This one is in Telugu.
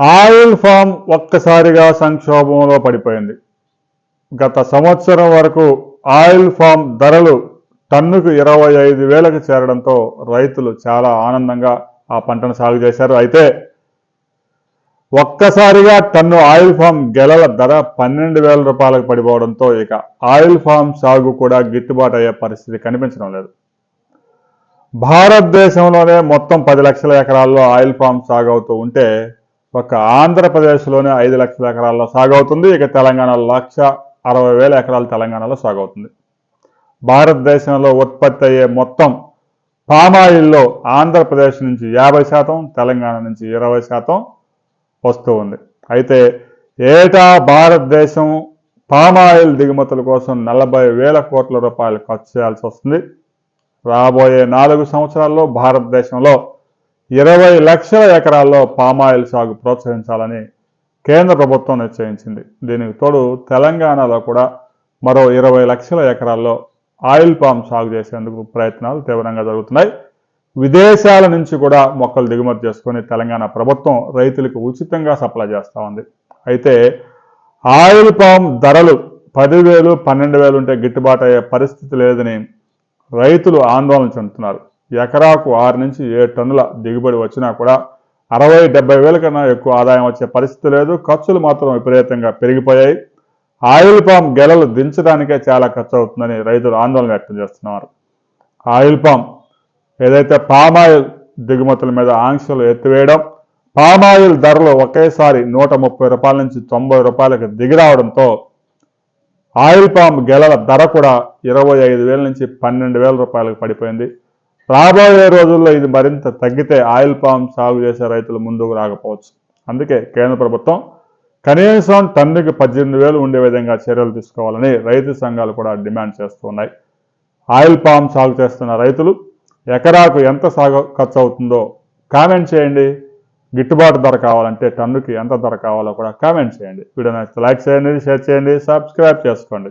ఆయిల్ ఫామ్ ఒక్కసారిగా సంక్షోభంలో పడిపోయింది. గత సంవత్సరం వరకు ఆయిల్ ఫామ్ ధరలు టన్నుకు ఇరవై ఐదు వేలకు చేరడంతో రైతులు చాలా ఆనందంగా ఆ పంటను సాగు చేశారు. అయితే ఒక్కసారిగా టన్ను ఆయిల్ ఫామ్ గెలల ధర పన్నెండు వేల రూపాయలకు పడిపోవడంతో ఇక ఆయిల్ ఫామ్ సాగు కూడా గిట్టుబాటు అయ్యే పరిస్థితి కనిపించడం లేదు. భారతదేశంలోనే మొత్తం పది లక్షల ఎకరాల్లో ఆయిల్ ఫామ్ సాగు అవుతూ ఉంటే ఒక ఆంధ్రప్రదేశ్లోనే ఐదు లక్షల ఎకరాల్లో సాగవుతుంది. ఇక తెలంగాణలో లక్ష అరవై వేల ఎకరాలు తెలంగాణలో సాగవుతుంది. భారతదేశంలో ఉత్పత్తి అయ్యే మొత్తం పామాయిల్లో ఆంధ్రప్రదేశ్ నుంచి యాభై శాతం తెలంగాణ నుంచి ఇరవై శాతం వస్తూ ఉంది. అయితే ఏటా భారతదేశం పామాయిల్ దిగుమతుల కోసం నలభై వేల కోట్ల రూపాయలు ఖర్చు చేయాల్సి వస్తుంది. రాబోయే నాలుగు సంవత్సరాల్లో భారతదేశంలో ఇరవై లక్షల ఎకరాల్లో పామాయిల్ సాగు ప్రోత్సహించాలని కేంద్ర ప్రభుత్వం నిశ్చయించింది. దీనికి తోడు తెలంగాణలో కూడా మరో ఇరవై లక్షల ఎకరాల్లో ఆయిల్ పామ్ సాగు చేసేందుకు ప్రయత్నాలు తీవ్రంగా జరుగుతున్నాయి. విదేశాల నుంచి కూడా మొక్కలు దిగుమతి చేసుకొని తెలంగాణ ప్రభుత్వం రైతులకు ఉచితంగా సప్లై చేస్తూ ఉంది. అయితే ఆయిల్ పామ్ ధరలు పదివేలు పన్నెండు వేలు ఉంటే గిట్టుబాటు అయ్యే పరిస్థితి లేదని రైతులు ఆందోళన చెందుతున్నారు. ఎకరాకు ఆరు నుంచి ఏడు టన్నుల దిగుబడి వచ్చినా కూడా అరవై డెబ్బై వేల కన్నా ఎక్కువ ఆదాయం వచ్చే పరిస్థితి లేదు. ఖర్చులు మాత్రం విపరీతంగా పెరిగిపోయాయి. ఆయిల్ పామ్ గెలలు దించడానికే చాలా ఖర్చు అవుతుందని రైతులు ఆందోళన వ్యక్తం చేస్తున్నారు. ఆయిల్ పామ్ ఏదైతే పామాయిల్ దిగుమతుల మీద ఆంక్షలు ఎత్తివేయడం పామాయిల్ ధరలు ఒకేసారి నూట ముప్పై రూపాయల నుంచి తొంభై రూపాయలకు దిగిరావడంతో ఆయిల్ పామ్ గెలల ధర కూడా ఇరవై ఐదు వేల నుంచి పన్నెండు వేల రూపాయలకు పడిపోయింది. రాబోయే రోజుల్లో ఇది మరింత తగ్గితే ఆయిల్ పామ్ సాగు చేసే రైతులు ముందుకు రాకపోవచ్చు. అందుకే కేంద్ర ప్రభుత్వం కనీసం టన్నుకి పద్దెనిమిది వేలు ఉండే విధంగా చర్యలు తీసుకోవాలని రైతు సంఘాలు కూడా డిమాండ్ చేస్తున్నాయి. ఆయిల్ పామ్ సాగు చేస్తున్న రైతులు ఎకరాకు ఎంత సాగు ఖర్చు అవుతుందో కామెంట్ చేయండి. గిట్టుబాటు ధర కావాలంటే టన్నుకి ఎంత ధర కావాలో కూడా కామెంట్ చేయండి. వీడియో నచ్చితే లైక్ చేయండి షేర్ చేయండి సబ్స్క్రైబ్ చేసుకోండి.